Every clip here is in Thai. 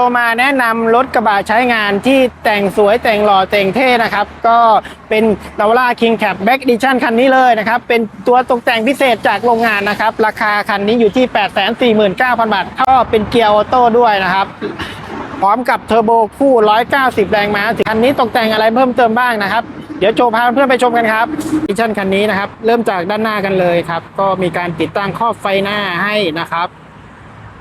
โตมาแนะนำรถกระบะใช้งานที่แต่งสวยแต่งหล่อแต่งเท่นะครับ ก็เป็น n a v a r a King Cap Back Edition คันนี้เลยนะครับ เป็นตัวตกแต่งพิเศษจากโรงงานนะครับ ราคาคันนี้อยู่ที่ 849,000 บาทท่อเป็นเกียร์ออโต้ด้วยนะครับ พร้อมกับเทอร์โบคู่ 190 แรงม้าคันนี้ตกแต่งอะไรเพิ่มเติมบ้างนะครับ เดี๋ยวโจพาเพื่อนไปชมกันครับดิชั่นคันนี้นะครับ เริ่มจากด้านหน้ากันเลยครับ ก็มีการติดตั้งครอบไฟหน้าให้นะครับ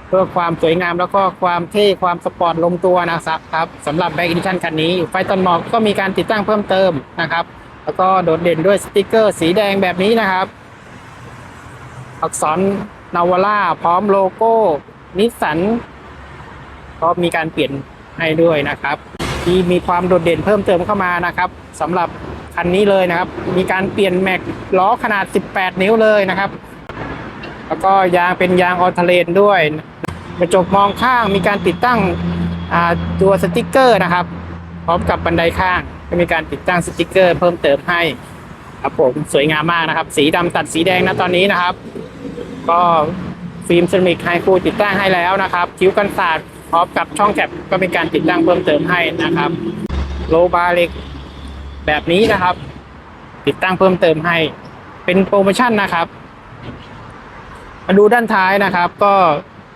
เพื่อความสวยงามแล้วก็ความเท่ความสปอร์ตลงตัวนะครับครับสำหรับแบ็กอิดิชันคันนี้ ไฟตันหมอกก็มีการติดตั้งเพิ่มเติมนะครับ แล้วก็โดดเด่นด้วยสติกเกอร์สีแดงแบบนี้นะครับ อักษรนาวาร่าพร้อมโลโก้นิสสันก็มีการเปลี่ยนให้ด้วยนะครับ ที่มีความโดดเด่นเพิ่มเติมเข้ามานะครับสำหรับคันนี้เลยนะครับ มีการเปลี่ยนแม็กล้อขนาด 18 นิ้วเลยนะครับ แล้วก็ยางเป็นยางออทเลนด้วย กระจกมองข้างมีการติดตั้งตัวสติกเกอร์นะครับ พร้อมกับบันไดข้างก็มีการติดตั้งสติกเกอร์ เพิ่มเติมให้ครับผมสวยงามมากนะครับ สีดำตัดสีแดงนะตอนนี้นะครับ ก็ฟิล์มเซรามิกไฮคูติดตั้งให้แล้วนะครับ คิ้วกันศาสตร์พร้อมกับช่องแคปก็มีการติดตั้งเพิ่มเติมให้นะครับ โลบาร์เล็กแบบนี้นะครับ ติดตั้งเพิ่มเติมให้ เป็นโปรโมชั่นนะครับ มาดูด้านท้ายนะครับ ก็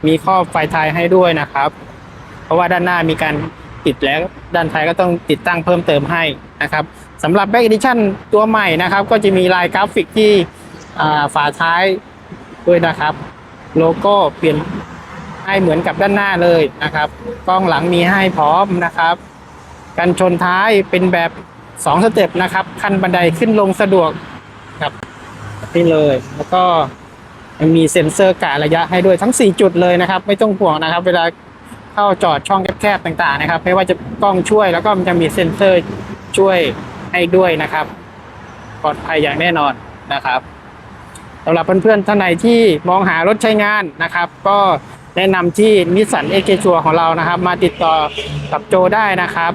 มีครอบไฟท้ายให้ด้วยนะครับ เพราะว่าด้านหน้ามีการติดแล้วด้านท้ายก็ต้องติดตั้งเพิ่มเติมให้นะครับสำหรับ Back Edition ตัวใหม่นะครับ ก็จะมีลายกราฟิกที่ฝาท้ายด้วยนะครับ โลโก้เปลี่ยนให้เหมือนกับด้านหน้าเลยนะครับกล้องหลังมีให้พร้อมนะครับ กันชนท้ายเป็นแบบ2สเต็ปนะครับขั้นบันไดขึ้นลงสะดวกครับนี่เลยแล้วก็ ยังมีเซ็นเซอร์กะระยะให้ด้วยทั้ง 4 จุดเลยนะครับ ไม่ต้องห่วงนะครับ เวลาเข้าจอดช่องแคบๆต่างๆนะครับ ไม่ว่าจะกล้องช่วยแล้วก็มันจะมีเซ็นเซอร์ช่วยให้ด้วยนะครับปลอดภัยอย่างแน่นอนนะครับสำหรับเพื่อนๆท่านไหนที่มองหารถใช้งานนะครับ ก็แนะนำที่นิสสันเอเกชัวของเรานะครับ มาติดต่อกับโจได้นะครับ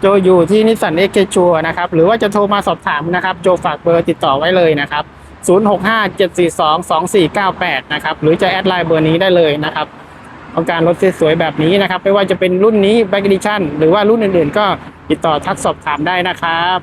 โจอยู่ที่นิสสันเอ็กชัวนะครับ หรือว่าจะโทรมาสอบถามนะครับ โจฝากเบอร์ติดต่อไว้เลยนะครับ 0657422498 นะครับ หรือจะแอดไลน์เบอร์นี้ได้เลยนะครับต้องการรถสวยๆแบบนี้นะครับ ไม่ว่าจะเป็นรุ่นนี้ Back Edition หรือว่ารุ่นอื่นๆ ก็ติดต่อทักสอบถามได้นะครับ